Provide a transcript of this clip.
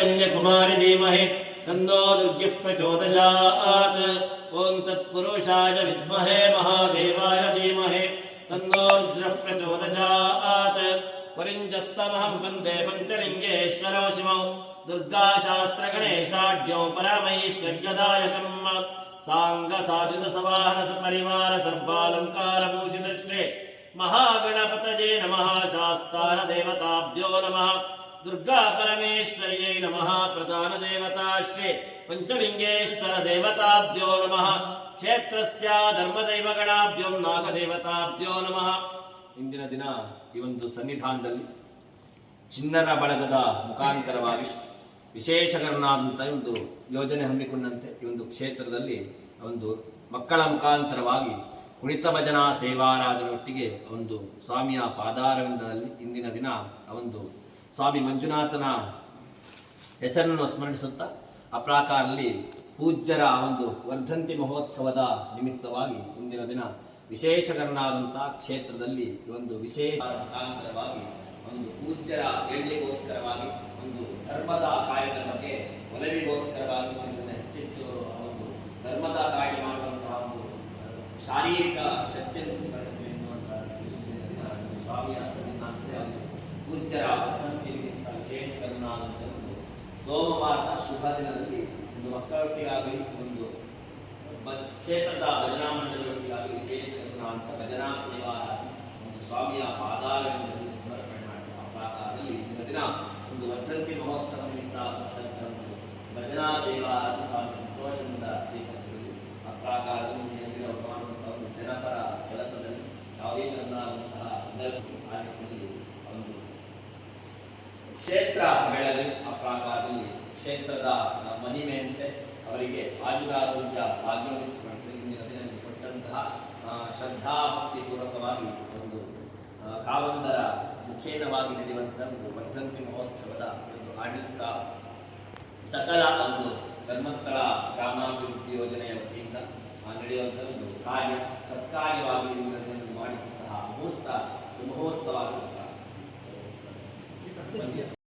कन्याकुमारी धीमहि तन्नो दुर्गिः प्रचोदयात् ॐ तत्पुरुषाय विद्महे महादेवाय धीमहि तन्नो रुद्रः प्रचोदयात् परिञ्जस्तमहं वन्दे पञ्चलिङ्गेश्वरो शिवौ दुर्गाशास्त्रगणेशाढ्यौ परमैश्वर्यदायकम् साङ्गसाधितसवाहन सपरिवार सर्वालङ्कारभूषित श्री महागणपतये नमः शास्तारदेवताभ्यो नमः ದುರ್ಗಾ ಪರಮೇಶ್ವರ್ಯೈ ನಮಃ, ಪ್ರಧಾನ ದೇವತಾ ಶ್ರೀ ಪಂಚಲಿಂಗೇಶ್ವರ ದೇವತಾಭ್ಯೋ ನಮಃ, ಕ್ಷೇತ್ರಸ್ಯ ನಾಗ ನಾಗದೇವತಾಭ್ಯೋ ನಮಃ. ಇಂದಿನ ದಿನ ಈ ಒಂದು ಸನ್ನಿಧಾನದಲ್ಲಿ ಚಿನ್ನರ ಬಳಗದ ಮುಖಾಂತರವಾಗಿ ವಿಶೇಷಕರನಾದಂಥ ಒಂದು ಯೋಜನೆ ಹಮ್ಮಿಕೊಂಡಂತೆ ಈ ಒಂದು ಕ್ಷೇತ್ರದಲ್ಲಿ ಒಂದು ಮಕ್ಕಳ ಮುಖಾಂತರವಾಗಿ ಕುಣಿತ ಭಜನಾ ಸೇವಾರಾಧನೆಯೊಟ್ಟಿಗೆ ಒಂದು ಸ್ವಾಮಿಯ ಪಾದಾರವಿಂದದಲ್ಲಿ ಇಂದಿನ ದಿನ ಒಂದು ಸ್ವಾಮಿ ಮಂಜುನಾಥನ ಹೆಸರನ್ನು ಸ್ಮರಿಸುತ್ತಾ ಅಪ್ರಾಕಾರಲ್ಲಿ ಪೂಜ್ಯರ ಒಂದು ವರ್ಧಂತಿ ಮಹೋತ್ಸವದ ನಿಮಿತ್ತವಾಗಿ ಇಂದಿನ ದಿನ ವಿಶೇಷಕರನಾದಂಥ ಕ್ಷೇತ್ರದಲ್ಲಿ ಒಂದು ವಿಶೇಷ ಮುಖಾಂತರವಾಗಿ ಒಂದು ಪೂಜ್ಯರ ಏಳಿಗೆಗೋಸ್ಕರವಾಗಿ ಒಂದು ಧರ್ಮದ ಕಾರ್ಯದ ಬಗ್ಗೆ ಒಲವಿಗೋಸ್ಕರವಾಗಿ ಇದನ್ನು ಹೆಚ್ಚೆಚ್ಚು ಒಂದು ಧರ್ಮದ ಕಾರ್ಯ ಮಾಡುವಂತಹ ಒಂದು ಶಾರೀರಿಕ ಶಕ್ತಿಯನ್ನು ಕಳಿಸಿ ಎನ್ನುವಂತಹ ಒಂದು ಸ್ವಾಮಿಯ ಸನ್ನಿಧಾನದಲ್ಲಿ ಒಂದು ಪೂಜ್ಯರ ವರ್ಧಂತಿ ನಿಮಿತ್ತ ವಿಶೇಷಕರನಾದಂಥ ಒಂದು ಸೋಮವಾರದ ಶುಭ ದಿನದಲ್ಲಿ ಒಂದು ಮಕ್ಕಳೊಟ್ಟಿಗಾಗಿ ಒಂದು ಬ- ಕ್ಷೇತ್ರದ ಭಜನಾ ಮಂಡಳಿಯೊಟ್ಟಿಗಾಗಿ ವಿಶೇಷಕರನಾದಂಥ ಭಜನಾ ಸೇವಾ ಒಂದು ಸ್ವಾಮಿಯ ಪಾದಾರವಿಂದದಲ್ಲಿ ಸಮರ್ಪಣೆ ಮಾಡಿದ ಪ್ರಾಕಾರದಲ್ಲಿ ಕ್ಷೇತ್ರದ ಮಹಿಮೆಯಂತೆ ಅವರಿಗೆ ಆಯುರಾರೋಗ್ಯ ಭಾಗ್ಯವಹಿಸಿ ಇಂದಿನ ದಿನದಲ್ಲಿ ಕೊಟ್ಟಂತಹ ಶ್ರದ್ಧಾಭಕ್ತಿಪೂರ್ವಕವಾಗಿ ಒಂದು ಕಾವಂದರ ಮುಖೇನವಾಗಿ ನಡೆಯುವಂತಹ ಒಂದು ವರ್ಧಂತಿ ಮಹೋತ್ಸವದ ಒಂದು ಆಡಳಿತ ಸಕಲ ಒಂದು ಧರ್ಮಸ್ಥಳ ಗ್ರಾಮಾಭಿವೃದ್ಧಿ ಯೋಜನೆಯ ವತಿಯಿಂದ ನಡೆಯುವಂತಹ ಒಂದು ಕಾರ್ಯ ಸತ್ಕಾರ್ಯವಾಗಿ ಮಾಡಿದಂತಹ ಮುಹೂರ್ತ ಸುಮುಹೂರ್ತವಾಗಿರುತ್ತಾ